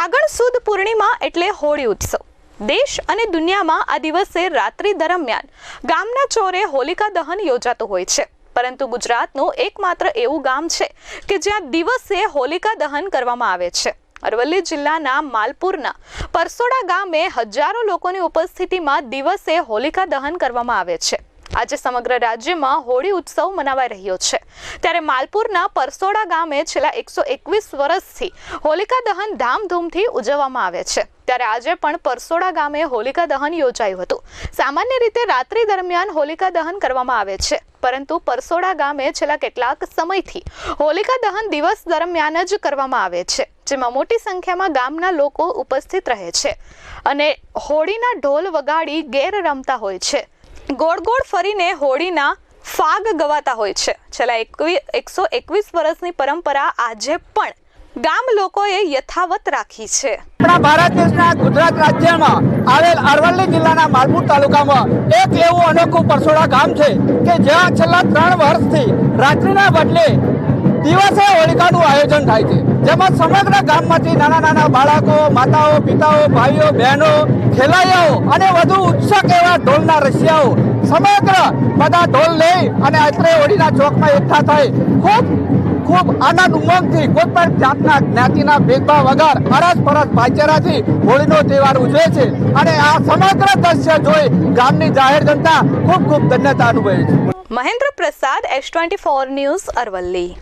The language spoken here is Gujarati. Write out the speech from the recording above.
ફાગણ સુદ પૂર્ણિમા એટલે હોળી ઉત્સવ. દેશ અને દુનિયામાં આ દિવસે રાત્રિ દરમિયાન ગામના ચોરે હોલિકા દહન યોજાતું હોય છે. પરંતુ ગુજરાતનું એકમાત્ર એવું ગામ છે કે જ્યાં દિવસે હોલિકા દહન કરવામાં આવે છે. અરવલ્લી જિલ્લાના માલપુરના પરસોડા ગામે હજારો લોકોની ઉપસ્થિતિમાં દિવસે હોલિકા દહન કરવામાં આવે છે. આજે સમગ્ર રાજ્યમાં હોળી ઉત્સવ મનાવાઈ રહ્યો છે. ત્યારે માલપુરના પરસોડા ગામે છેલ્લા એકસો એકવીસ વર્ષથી હોલિકા દહન ધામધૂમથી ઉજવવામાં આવે છે. ત્યારે આજે પણ પરસોડા ગામે હોલિકા દહન યોજાયું હતું. સામાન્ય રીતે રાત્રિ દરમિયાન હોલિકા દહન કરવામાં આવે છે. પરંતુ પરસોડા ગામે છેલ્લા કેટલાક સમયથી હોલિકા દહન દિવસ દરમિયાન જ કરવામાં આવે છે, જેમાં મોટી સંખ્યામાં ગામના લોકો ઉપસ્થિત રહે છે. અને હોળીના ઢોલ વગાડી ગેર રમતા હોય છે. ગોળ ગોળ ફરીને હોળીના ફાગ ગવાતા હોય છે. છેલ્લા એકવીસ એકસો એકવીસ વર્ષની પરંપરા આજે પણ ગામ લોકોએ યથાવત રાખી છે. આપણા ભારત દેશના ગુજરાત રાજ્યમાં આવેલ અરવલ્લી જિલ્લાના માલપુર તાલુકામાં એક એવું અનોખું પરસોડા ગામ છે કે જ્યાં છેલ્લા ત્રણ વર્ષથી રાત્રિના બદલે દિવસે હોલિકાનું આયોજન થાય છે. જેમાં સમગ્ર ગામમાંથી નાના નાના બાળકો, માતાઓ, પિતાઓ, ભાઈઓ, બહેનો ખેલૈયાઓ અને વધુ ઉત્સુક ઢોલના રશિયાઓ સમગ્ર બધા ઢોલ લઈ અને અત્રે હોળીના ચોકમાં એકઠા થઈ ખૂબ ખૂબ આનંદ ઉમંગથી, કોઈ પણ જાતના જ્ઞાતિના ભેદભાવ વગર અરસ પરસ ભાઈચારાથી હોળીનો તહેવાર ઉજવે છે. અને આ સમગ્ર દ્રશ્ય જોઈ ગામની જાહેર જનતા ખૂબ ખૂબ ધન્યતા અનુભવે છે. Mahendra Prasad, S twenty four news Aravalli.